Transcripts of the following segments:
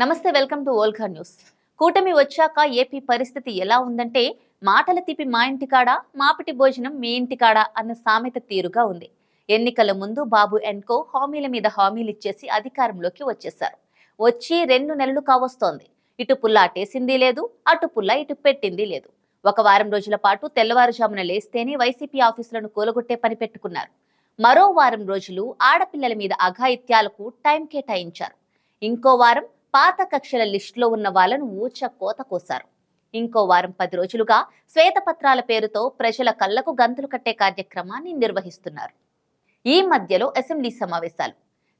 నమస్తే welcome to ఓల్కా news. కూటమి వచ్చాక ఏపీ పరిస్థితి ఎలా ఉందంటే మాటల తిప్పి మా ఇంటికాడ మాపిటి భోజనం మీ ఇంటికాడ అన్న సామెత తీరుగా ఉంది. ఎన్నికల ముందు బాబు ఎన్కో హామీల మీద హామీలు ఇచ్చేసి అధికారంలోకి వచ్చేశారు. వచ్చి రెండు నెలలు కావస్తోంది. ఇటు పుల్ల అటేసింది లేదు అటు పుల్ల ఇటు పెట్టింది లేదు. ఒక వారం రోజుల పాటు తెల్లవారుజామున లేస్తేనే వైసీపీ ఆఫీసులను కూలగొట్టే పని పెట్టుకున్నారు. మరో వారం రోజులు ఆడపిల్లల మీద అఘాయిత్యాలకు టైం కేటాయించారు. ఇంకో వారం పాత కక్షల లిస్టులో ఉన్న వాళ్ళను ఊచ కోత కోశారు. ఇంకో వారం పది రోజులుగా శ్వేతపత్రాల పేరుతో ప్రజల కళ్ళకు గంతులు కట్టే కార్యక్రమాన్ని నిర్వహిస్తున్నారు. ఈ మధ్యలో అసెంబ్లీ సమావేశాలు.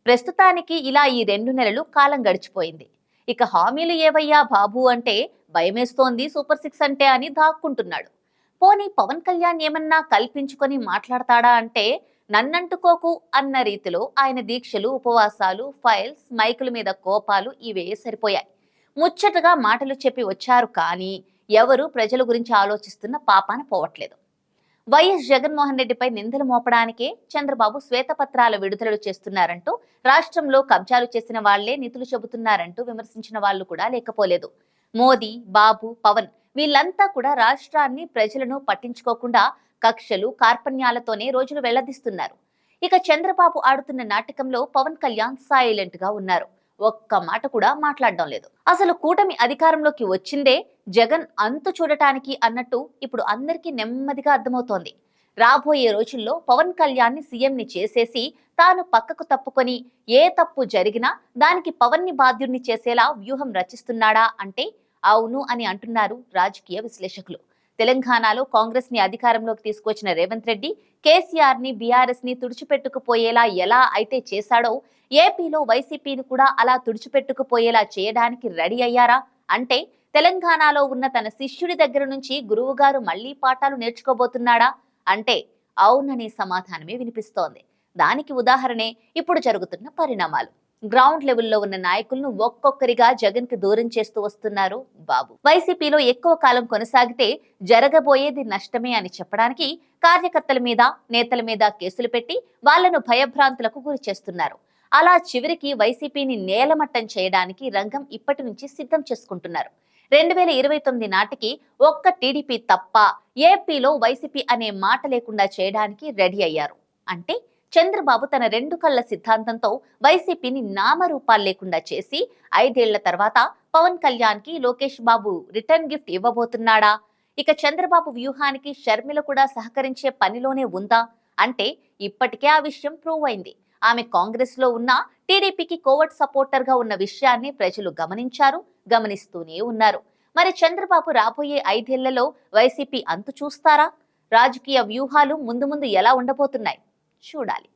ప్రస్తుతానికి ఇలా ఈ రెండు నెలలు కాలం గడిచిపోయింది. ఇక హామీలు ఏవయ్యా బాబు అంటే భయమేస్తోంది సూపర్ సిక్స్ అంటే అని దాక్కుంటున్నాడు. పోనీ పవన్ కళ్యాణ్ ఏమన్నా కల్పించుకొని మాట్లాడతాడా అంటే నన్నంటుకోకు అన్న రీతిలో ఆయన దీక్షలు ఉపవాసాలు ఫైల్స్ మైకుల మీద కోపాలు ఇవే సరిపోయాయి. ముచ్చటగా మాటలు చెప్పి వచ్చారు కానీ ఎవరు ప్రజల గురించి ఆలోచిస్తున్న పాపాన పోవట్లేదు. వైఎస్ జగన్మోహన్ రెడ్డిపై నిందలు మోపడానికే చంద్రబాబు శ్వేతపత్రాల విడుదలలు చేస్తున్నారంటూ రాష్ట్రంలో కబ్జాలు చేసిన వాళ్ళే నిధులు చెబుతున్నారంటూ విమర్శించిన వాళ్ళు కూడా లేకపోలేదు. మోదీ బాబు పవన్ వీళ్ళంతా కూడా రాష్ట్రాన్ని ప్రజలను పట్టించుకోకుండా కక్షలు కార్పణ్యాలతోనే రోజులు వెళ్ళదీస్తున్నారు. ఇక చంద్రబాబు ఆడుతున్న నాటకంలో పవన్ కళ్యాణ్ సైలెంట్గా ఉన్నారు. ఒక్క మాట కూడా మాట్లాడడం లేదు. అసలు కూటమి అధికారంలోకి వచ్చిందే జగన్ అంతు చూడటానికి అన్నట్టు ఇప్పుడు అందరికీ నెమ్మదిగా అర్థమవుతోంది. రాబోయే రోజుల్లో పవన్ కళ్యాణ్ని సీఎంని చేసేసి తాను పక్కకు తప్పుకొని ఏ తప్పు జరిగినా దానికి పవన్ని బాధ్యుణ్ణి చేసేలా వ్యూహం రచిస్తున్నాడా అంటే అవును అని అంటున్నారు రాజకీయ విశ్లేషకులు. తెలంగాణలో కాంగ్రెస్ని అధికారంలోకి తీసుకొచ్చిన రేవంత్ రెడ్డి కేసీఆర్ని బీఆర్ఎస్ని తుడిచిపెట్టుకుపోయేలా ఎలా అయితే చేశాడో ఏపీలో వైసీపీని కూడా అలా తుడిచిపెట్టుకుపోయేలా చేయడానికి రెడీ అయ్యారా? అంటే తెలంగాణలో ఉన్న తన శిష్యుడి దగ్గర నుంచి గురువుగారు మళ్ళీ పాఠాలు నేర్చుకోబోతున్నాడా? అంటే అవుననే సమాధానమే వినిపిస్తోంది. దానికి ఉదాహరణే ఇప్పుడు జరుగుతున్న పరిణామాలు. గ్రౌండ్ లెవెల్లో ఉన్న నాయకులను ఒక్కొక్కరిగా జగన్కి దూరం చేస్తూ వస్తున్నారు బాబు. వైసీపీలో ఎక్కువ కాలం కొనసాగితే జరగబోయేది నష్టమే అని చెప్పడానికి కార్యకర్తల మీద నేతల మీద కేసులు పెట్టి వాళ్ళను భయభ్రాంతులకు గురి చేస్తున్నారు. అలా చివరికి వైసీపీని నేలమట్టం చేయడానికి రంగం ఇప్పటి నుంచి సిద్ధం చేసుకుంటున్నారు. రెండు వేల ఇరవై తొమ్మిది నాటికి ఒక్క టీడీపీ తప్ప ఏపీలో వైసీపీ అనే మాట లేకుండా చేయడానికి రెడీ అయ్యారు. అంటే చంద్రబాబు తన రెండు కళ్ళ సిద్ధాంతంతో వైసీపీని నామరూపాలు లేకుండా చేసి ఐదేళ్ళ తర్వాత పవన్ కళ్యాణ్కి లోకేష్ బాబు రిటర్న్ గిఫ్ట్ ఇవ్వబోతున్నాడా? ఇక చంద్రబాబు వ్యూహానికి షర్మిల కూడా సహకరించే పనిలోనే ఉందా? అంటే ఇప్పటికే ఆ విషయం ప్రూవ్ అయింది. ఆమె కాంగ్రెస్లో ఉన్న టీడీపీకి కోవట్ సపోర్టర్గా ఉన్న విషయాన్ని ప్రజలు గమనించారు గమనిస్తూనే ఉన్నారు. మరి చంద్రబాబు రాబోయే ఐదేళ్ళలో వైసీపీ అంతు చూస్తారా? రాజకీయ వ్యూహాలు ముందు ముందు ఎలా ఉండబోతున్నాయి? చూడాలి.